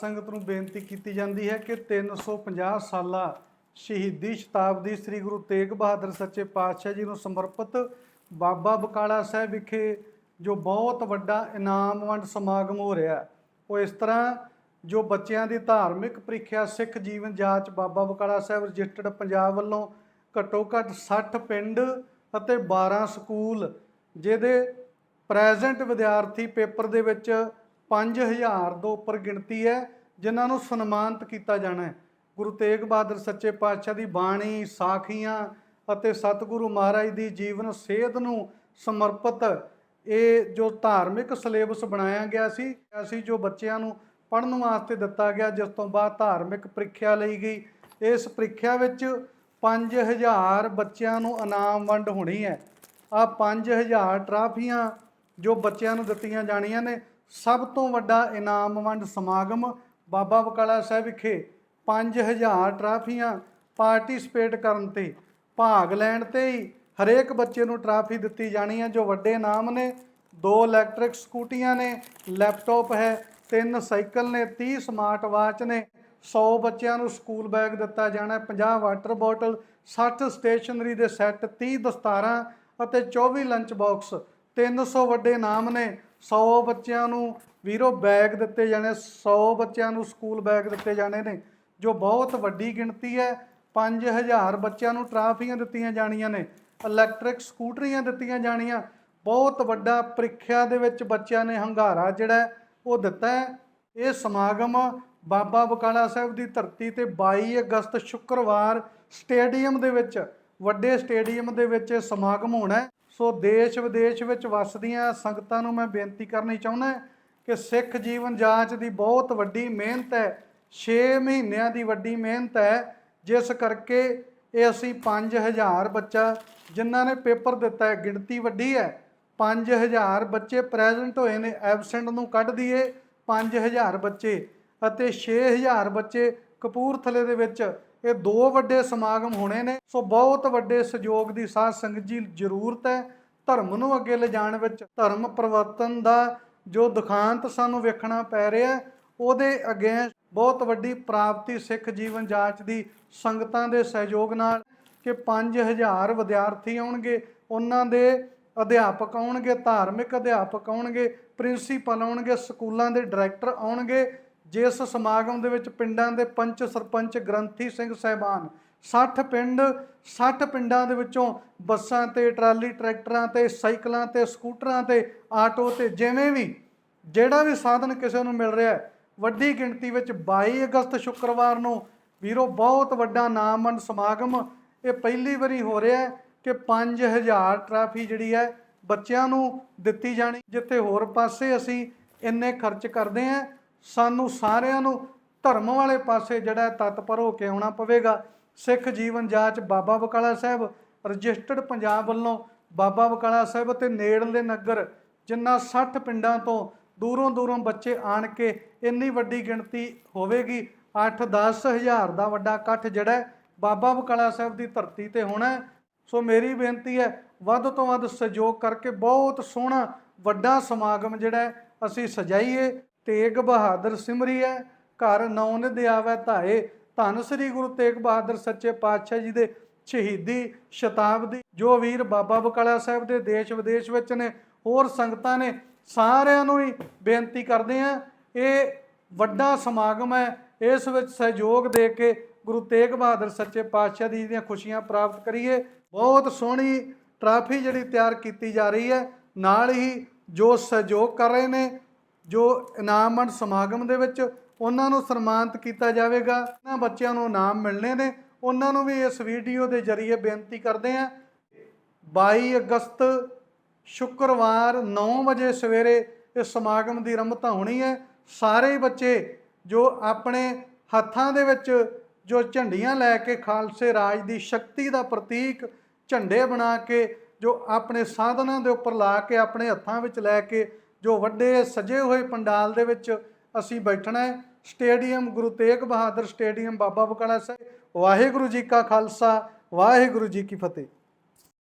ਸੰਗਤ ਨੂੰ ਬੇਨਤੀ ਕੀਤੀ ਜਾਂਦੀ ਹੈ ਕਿ 350 ਸਾਲਾ ਸ਼ਹੀਦੀ ਸ਼ਤਾਬਦੀ ਸ੍ਰੀ ਗੁਰੂ ਤੇਗ ਬਹਾਦਰ ਸੱਚੇ ਪਾਤਸ਼ਾਹ ਜੀ ਨੂੰ ਸਮਰਪਿਤ ਬਾਬਾ ਬਕਾਲਾ ਸਾਹਿਬ ਵਿਖੇ ਜੋ ਬਹੁਤ ਵੱਡਾ ਇਨਾਮ ਵੰਡ ਸਮਾਗਮ ਹੋ ਰਿਹਾ ਉਹ ਇਸ ਤਰ੍ਹਾਂ ਜੋ ਬੱਚਿਆਂ ਦੀ ਧਾਰਮਿਕ ਪ੍ਰੀਖਿਆ, ਸਿੱਖ ਜੀਵਨ ਜਾਂਚ ਬਾਬਾ ਬਕਾਲਾ ਸਾਹਿਬ ਰਜਿਸਟਰਡ ਪੰਜਾਬ ਵੱਲੋਂ ਘੱਟੋ ਘੱਟ 60 ਪਿੰਡ ਅਤੇ 12 ਸਕੂਲ, ਜਿਹਦੇ ਪ੍ਰੈਜ਼ੈਂਟ ਵਿਦਿਆਰਥੀ ਪੇਪਰ ਦੇ ਵਿੱਚ 5000 ਤੋਂ ਉੱਪਰ ਗਿਣਤੀ ਹੈ, ਜਿਨ੍ਹਾਂ ਨੂੰ ਸਨਮਾਨਿਤ ਕੀਤਾ ਜਾਣਾ ਹੈ। ਗੁਰੂ ਤੇਗ ਬਹਾਦਰ ਸੱਚੇ ਪਾਤਸ਼ਾਹ ਦੀ ਬਾਣੀ, ਸਾਖੀਆਂ ਅਤੇ ਸਤਿਗੁਰੂ ਮਹਾਰਾਜ ਦੀ ਜੀਵਨ ਸੇਧ ਨੂੰ ਸਮਰਪਿਤ ਇਹ ਜੋ ਧਾਰਮਿਕ ਸਿਲੇਬਸ ਬਣਾਇਆ ਗਿਆ ਸੀ ਅਸੀਂ ਜੋ ਬੱਚਿਆਂ ਨੂੰ ਪੜ੍ਹਨ ਵਾਸਤੇ ਦਿੱਤਾ ਗਿਆ, ਜਿਸ ਤੋਂ ਬਾਅਦ ਧਾਰਮਿਕ ਪ੍ਰੀਖਿਆ ਲਈ ਗਈ। ਇਸ ਪ੍ਰੀਖਿਆ ਵਿੱਚ 5000 ਬੱਚਿਆਂ ਨੂੰ ਇਨਾਮ ਵੰਡ ਹੋਣੀ ਹੈ। ਆ 5000 ਟਰਾਫੀਆਂ ਜੋ ਬੱਚਿਆਂ ਨੂੰ ਦਿੱਤੀਆਂ ਜਾਣੀਆਂ ਨੇ ਸਭ ਤੋਂ ਵੱਡਾ ਇਨਾਮ ਵੰਡ ਸਮਾਗਮ ਬਾਬਾ ਬਕਾਲਾ ਸਾਹਿਬ ਵਿਖੇ 5000 ਟਰਾਫੀਆਂ ਪਾਰਟਿਸਿਪੇਟ ਕਰਨ ਤੇ ਭਾਗ ਲੈਣ ਤੇ ਹੀ ਹਰੇਕ ਬੱਚੇ ਨੂੰ ਟਰਾਫੀ ਦਿੱਤੀ ਜਾਣੀ ਹੈ, ਜੋ ਵੱਡੇ ਇਨਾਮ ਨੇ। ਦੋ ਇਲੈਕਟ੍ਰਿਕ ਸਕੂਟੀਆਂ ਨੇ, ਲੈਪਟਾਪ ਹੈ, ਤਿੰਨ ਸਾਈਕਲ ਨੇ 30 ਸਮਾਰਟ ਵਾਚ ਨੇ। 100 ਬੱਚਿਆਂ ਨੂੰ ਸਕੂਲ ਬੈਗ ਦਿੱਤਾ ਜਾਣਾ ਹੈ 50 ਵਾਟਰ ਬੋਟਲ 60 ਸਟੇਸ਼ਨਰੀ ਦੇ ਸੈੱਟ 30 ਦਸਤਾਰਾਂ ਅਤੇ 24 ਲੰਚ ਬਾਕਸ। 300 ਵੱਡੇ ਇਨਾਮ ਨੇ 100 ਬੱਚਿਆਂ ਨੂੰ ਵੀਰੋ ਬੈਗ ਦਿੱਤੇ ਜਾਣੇ 100 ਬੱਚਿਆਂ ਨੂੰ ਸਕੂਲ ਬੈਗ ਦਿੱਤੇ ਜਾਣੇ ਨੇ, ਜੋ ਬਹੁਤ ਵੱਡੀ ਗਿਣਤੀ ਹੈ। 5000 ਬੱਚਿਆਂ ਨੂੰ ਟਰਾਫੀਆਂ ਦਿੱਤੀਆਂ ਜਾਣੀਆਂ ਨੇ ਇਲੈਕਟ੍ਰਿਕ ਸਕੂਟਰੀਆਂ ਦਿੱਤੀਆਂ ਜਾਣੀਆਂ, ਬਹੁਤ ਵੱਡਾ ਪ੍ਰੀਖਿਆ ਦੇ ਵਿੱਚ ਬੱਚਿਆਂ ਨੇ ਹੰਗਾਰਾ ਜਿਹੜਾ ਉਹ ਦਿੱਤਾ ਹੈ। ਇਹ ਸਮਾਗਮ ਬਾਬਾ ਬਕਾਲਾ ਸਾਹਿਬ ਦੀ ਧਰਤੀ ਤੇ 22 ਅਗਸਤ ਸ਼ੁੱਕਰਵਾਰ ਸਟੇਡੀਅਮ ਦੇ ਵਿੱਚ, ਵੱਡੇ ਸਟੇਡੀਅਮ ਦੇ ਵਿੱਚ ਇਹ ਸਮਾਗਮ ਹੋਣਾ ਹੈ। ਸੋ ਦੇਸ਼ ਵਿਦੇਸ਼ ਵਿੱਚ ਵਸਦੀਆਂ ਸੰਗਤਾਂ ਨੂੰ ਮੈਂ ਬੇਨਤੀ ਕਰਨੀ ਚਾਹੁੰਦਾ ਕਿ ਸਿੱਖ ਜੀਵਨ ਜਾਂਚ ਦੀ ਬਹੁਤ ਵੱਡੀ ਮਿਹਨਤ ਹੈ 6 ਮਹੀਨਿਆਂ ਦੀ ਵੱਡੀ ਮਿਹਨਤ ਹੈ, ਜਿਸ ਕਰਕੇ ਇਹ ਅਸੀਂ 5000 ਬੱਚਾ, ਜਿਨ੍ਹਾਂ ਨੇ ਪੇਪਰ ਦਿੱਤਾ ਹੈ, ਗਿਣਤੀ ਵੱਡੀ ਹੈ। 5000 ਬੱਚੇ ਪ੍ਰੈਜ਼ੈਂਟ ਹੋਏ ਨੇ, ਐਬਸੈਂਟ ਨੂੰ ਕੱਢ ਦਈਏ 5000 ਬੱਚੇ ਅਤੇ 6000 ਬੱਚੇ ਕਪੂਰਥਲੇ ਦੇ ਵਿੱਚ ਇਹ ਦੋ ਵੱਡੇ ਸਮਾਗਮ ਹੋਣੇ ਨੇ। ਸੋ ਬਹੁਤ ਵੱਡੇ ਸਹਿਯੋਗ ਦੀ ਸਾਧ ਸੰਗਤ ਜੀ, ਜ਼ਰੂਰਤ ਹੈ ਧਰਮ ਨੂੰ ਅੱਗੇ ਲਿਜਾਣ ਵਿੱਚ। ਧਰਮ ਪਰਿਵਰਤਨ ਦਾ ਜੋ ਦੁਖਾਂਤ ਸਾਨੂੰ ਵੇਖਣਾ ਪੈ ਰਿਹਾ, ਉਹਦੇ ਅੱਗੇ ਬਹੁਤ ਵੱਡੀ ਪ੍ਰਾਪਤੀ ਸਿੱਖ ਜੀਵਨ ਜਾਂਚ ਦੀ ਸੰਗਤਾਂ ਦੇ ਸਹਿਯੋਗ ਨਾਲ ਕਿ 5000 ਵਿਦਿਆਰਥੀ ਆਉਣਗੇ, ਉਹਨਾਂ ਦੇ ਅਧਿਆਪਕ ਆਉਣਗੇ, ਧਾਰਮਿਕ ਅਧਿਆਪਕ ਆਉਣਗੇ, ਪ੍ਰਿੰਸੀਪਲ ਆਉਣਗੇ, ਸਕੂਲਾਂ ਦੇ ਡਾਇਰੈਕਟਰ ਆਉਣਗੇ ਜਿਸ ਸਮਾਗਮ ਦੇ ਵਿੱਚ ਪਿੰਡਾਂ ਦੇ ਪੰਚ ਸਰਪੰਚ ਗ੍ਰੰਥੀ ਸਿੰਘ ਸਹਿਬਾਨ 60 ਪਿੰਡ 60 ਪਿੰਡਾਂ ਦੇ ਵਿੱਚੋਂ ਬੱਸਾਂ ਤੇ, ਟਰਾਲੀ ਟਰੈਕਟਰਾਂ ਤੇ, ਸਾਈਕਲਾਂ ਤੇ, ਸਕੂਟਰਾਂ ਤੇ, ਆਟੋ ਤੇ, ਜਿਵੇਂ ਵੀ, ਜਿਹੜਾ ਵੀ ਸਾਧਨ ਕਿਸੇ ਨੂੰ ਮਿਲ ਰਿਹਾ ਹੈ, ਵੱਡੀ ਗਿਣਤੀ ਵਿੱਚ 22 ਅਗਸਤ ਸ਼ੁੱਕਰਵਾਰ ਨੂੰ, ਵੀਰੋ ਬਹੁਤ ਵੱਡਾ ਨਾਮਵੰਡ ਸਮਾਗਮ, ਇਹ ਪਹਿਲੀ ਵਾਰੀ ਹੋ ਰਿਹਾ ਹੈ ਕਿ 5000 ਟਰਾਫੀ ਜਿਹੜੀ ਹੈ ਬੱਚਿਆਂ ਨੂੰ ਦਿੱਤੀ ਜਾਣੀ, ਜਿੱਥੇ ਹੋਰ ਪਾਸੇ ਅਸੀਂ ਇੰਨੇ ਖਰਚ ਕਰਦੇ ਹਾਂ ਸਾਨੂੰ ਸਾਰਿਆਂ ਨੂੰ ਧਰਮ ਵਾਲੇ ਪਾਸੇ ਜਿਹੜਾ ਹੈ ਤਤਪਰ ਹੋ ਕੇ ਆਉਣਾ ਪਵੇਗਾ। ਸਿੱਖ ਜੀਵਨ ਜਾਚ ਬਾਬਾ ਬਕਾਲਾ ਸਾਹਿਬ, ਰਜਿਸਟਰਡ ਪੰਜਾਬ ਵੱਲੋਂ ਬਾਬਾ ਬਕਾਲਾ ਸਾਹਿਬ ਤੇ ਨੇੜਲੇ ਨਗਰ, ਜਿੰਨਾ 60 ਪਿੰਡਾਂ ਤੋਂ ਦੂਰੋਂ ਦੂਰੋਂ ਬੱਚੇ ਆਣ ਕੇ ਇੰਨੀ ਵੱਡੀ ਗਿਣਤੀ ਹੋਵੇਗੀ 8-10 ਹਜ਼ਾਰ ਦਾ ਵੱਡਾ ਇਕੱਠ ਜਿਹੜਾ ਬਾਬਾ ਬਕਾਲਾ ਸਾਹਿਬ ਦੀ ਧਰਤੀ ਤੇ ਹੋਣਾ ਸੋ ਮੇਰੀ ਬੇਨਤੀ ਹੈ, ਵੱਧ ਤੋਂ ਵੱਧ ਸਹਿਯੋਗ ਕਰਕੇ ਬਹੁਤ ਸੋਹਣਾ ਵੱਡਾ ਸਮਾਗਮ ਜਿਹੜਾ ਅਸੀਂ ਸਜਾਈਏ। ਤੇਗ ਬਹਾਦਰ ਸਿਮਰੀ ਹੈ, ਘਰ ਨੌਨ ਦਿਆਵੈ ਆਵੈ ਧਾਏ। ਧੰਨ ਸ੍ਰੀ ਗੁਰੂ ਤੇਗ ਬਹਾਦਰ ਸੱਚੇ ਪਾਤਸ਼ਾਹ ਜੀ ਦੇ ਸ਼ਹੀਦੀ ਸ਼ਤਾਬਦੀ। ਜੋ ਵੀਰ ਬਾਬਾ ਬਕਾਲਾ ਸਾਹਿਬ ਦੇ ਦੇਸ਼ ਵਿਦੇਸ਼ ਵਿੱਚ ਨੇ, ਹੋਰ ਸੰਗਤਾਂ ਨੇ, ਸਾਰਿਆਂ ਨੂੰ ਹੀ ਬੇਨਤੀ ਕਰਦੇ ਆ ਇਹ ਵੱਡਾ ਸਮਾਗਮ ਹੈ। ਇਸ ਵਿੱਚ ਸਹਿਯੋਗ ਦੇ ਕੇ ਗੁਰੂ ਤੇਗ ਬਹਾਦਰ ਸੱਚੇ ਪਾਤਸ਼ਾਹ ਜੀ ਦੀਆਂ ਖੁਸ਼ੀਆਂ ਪ੍ਰਾਪਤ ਕਰੀਏ। ਬਹੁਤ ਸੋਹਣੀ ਟਰਾਫੀ ਜਿਹੜੀ ਤਿਆਰ ਕੀਤੀ ਜਾ ਰਹੀ ਹੈ। ਨਾਲ ਹੀ ਜੋ ਸਹਿਯੋਗ ਕਰ ਰਹੇ ਨੇ ਜੋ ਇਨਾਮਵੰਡ ਸਮਾਗਮ ਦੇ ਵਿੱਚ ਉਹਨਾਂ ਨੂੰ ਸਨਮਾਨਿਤ ਕੀਤਾ ਜਾਵੇਗਾ ਇਹਨਾਂ ਬੱਚਿਆਂ ਨੂੰ ਇਨਾਮ ਮਿਲਣੇ ਨੇ, ਉਹਨਾਂ ਨੂੰ ਵੀ ਇਸ ਵੀਡੀਓ ਦੇ ਜ਼ਰੀਏ ਬੇਨਤੀ ਕਰਦੇ ਹਾਂ। 22 ਅਗਸਤ, ਸ਼ੁੱਕਰਵਾਰ 9 ਵਜੇ ਸਵੇਰੇ ਇਸ ਸਮਾਗਮ ਦੀ ਆਰੰਭਤਾ ਹੋਣੀ ਹੈ। ਸਾਰੇ ਬੱਚੇ ਜੋ ਆਪਣੇ ਹੱਥਾਂ ਦੇ ਵਿੱਚ ਜੋ ਝੰਡੀਆਂ ਲੈ ਕੇ ਖਾਲਸੇ ਰਾਜ ਦੀ ਸ਼ਕਤੀ ਦਾ ਪ੍ਰਤੀਕ ਝੰਡੇ ਬਣਾ ਕੇ ਜੋ ਆਪਣੇ ਸਾਧਨਾਂ ਦੇ ਉੱਪਰ ਲਾ ਕੇ ਆਪਣੇ ਹੱਥਾਂ ਵਿੱਚ ਲੈ ਕੇ ਜੋ ਵੱਡੇ ਸਜੇ ਹੋਏ ਪੰਡਾਲ ਦੇ ਵਿੱਚ ਅਸੀਂ ਬੈਠਣਾ ਹੈ, ਸਟੇਡੀਅਮ ਗੁਰੂ ਤੇਗ ਬਹਾਦਰ ਸਟੇਡੀਅਮ ਬਾਬਾ ਬਕਾਲਾ ਸਾਹਿਬ। ਵਾਹਿਗੁਰੂ ਜੀ ਕਾ ਖਾਲਸਾ, ਵਾਹਿਗੁਰੂ ਜੀ ਕੀ ਫਤਿਹ।